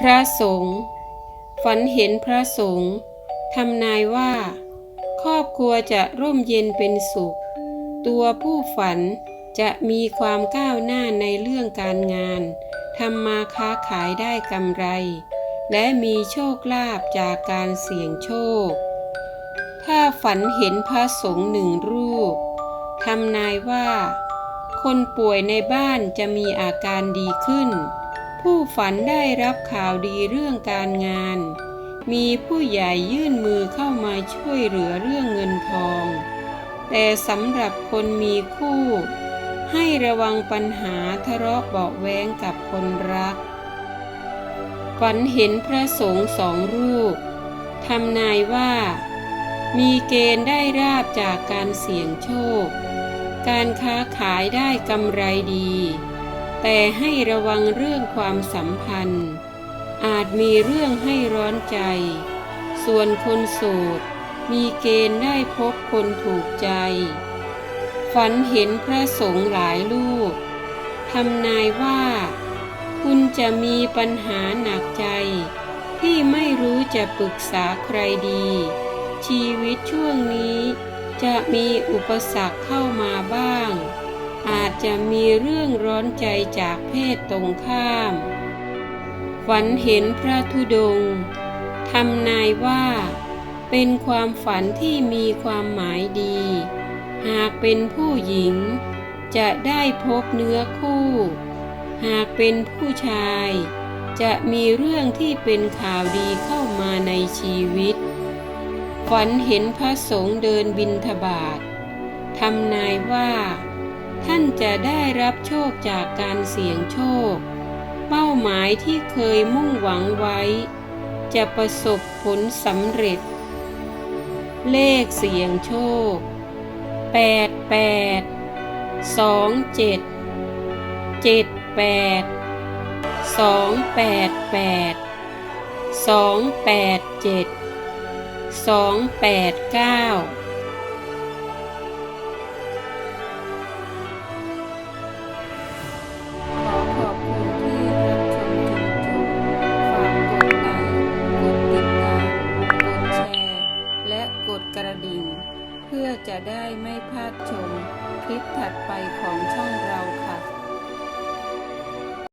พระสงฆ์ฝันเห็นพระสงฆ์ทำนายว่า ครอบครัวจะร่มเย็นเป็นสุข ตัวผู้ฝันจะมีความก้าวหน้าในเรื่องการงานทำมาค้าขายได้กำไร และมีโชคลาภจากการเสี่ยงโชค ถ้าฝันเห็นพระสงฆ์หนึ่งรูปทำนายว่า คนป่วยในบ้านจะมีอาการดีขึ้น ผู้ฝันได้รับข่าวดีเรื่องการงาน มีผู้ใหญ่ยื่นมือเข้ามาช่วยเหลือเรื่องเงินทอง แต่สำหรับคนมีคู่ ให้ระวังปัญหาทะเลาะเบาะแว้งกับคนรัก ฝันเห็นพระสงฆ์สองรูปทำนายว่า มีเกณฑ์ได้ราบจากการเสี่ยงโชค การค้าขายได้กำไรดี แต่ให้ระวังเรื่องความสัมพันธ์ อาจมีเรื่องให้ร้อนใจ ส่วนคนโสดมีเกณฑ์ได้พบคนถูกใจ ฝันเห็นพระสงฆ์หลายรูปทำนายว่า คุณจะมีปัญหาหนักใจ ที่ไม่รู้จะปรึกษาใครดี ชีวิตช่วงนี้จะมีอุปสรรคเข้ามาบ้าง อาจจะมีเรื่องร้อนใจจากเพศตรงข้าม ฝันเห็นพระธุดงทำนายว่า เป็นความฝันที่มีความหมายดี หากเป็นผู้หญิง จะได้พบเนื้อคู่ หากเป็นผู้ชาย จะมีเรื่องที่เป็นข่าวดีเข้ามาในชีวิต ฝันเห็นพระสงฆ์เดินบินทบาททำนายว่า ท่านจะได้รับโชคจากการเสี่ยงโชค เป้าหมายที่เคยมุ่งหวังไว้ จะประสบผลสำเร็จ เลขเสี่ยงโชค 8 8 2 7 7 8 2 8 8 2 8 7 2 8 9 จะได้ไม่พลาดชมคลิปถัดไปของช่องเราค่ะ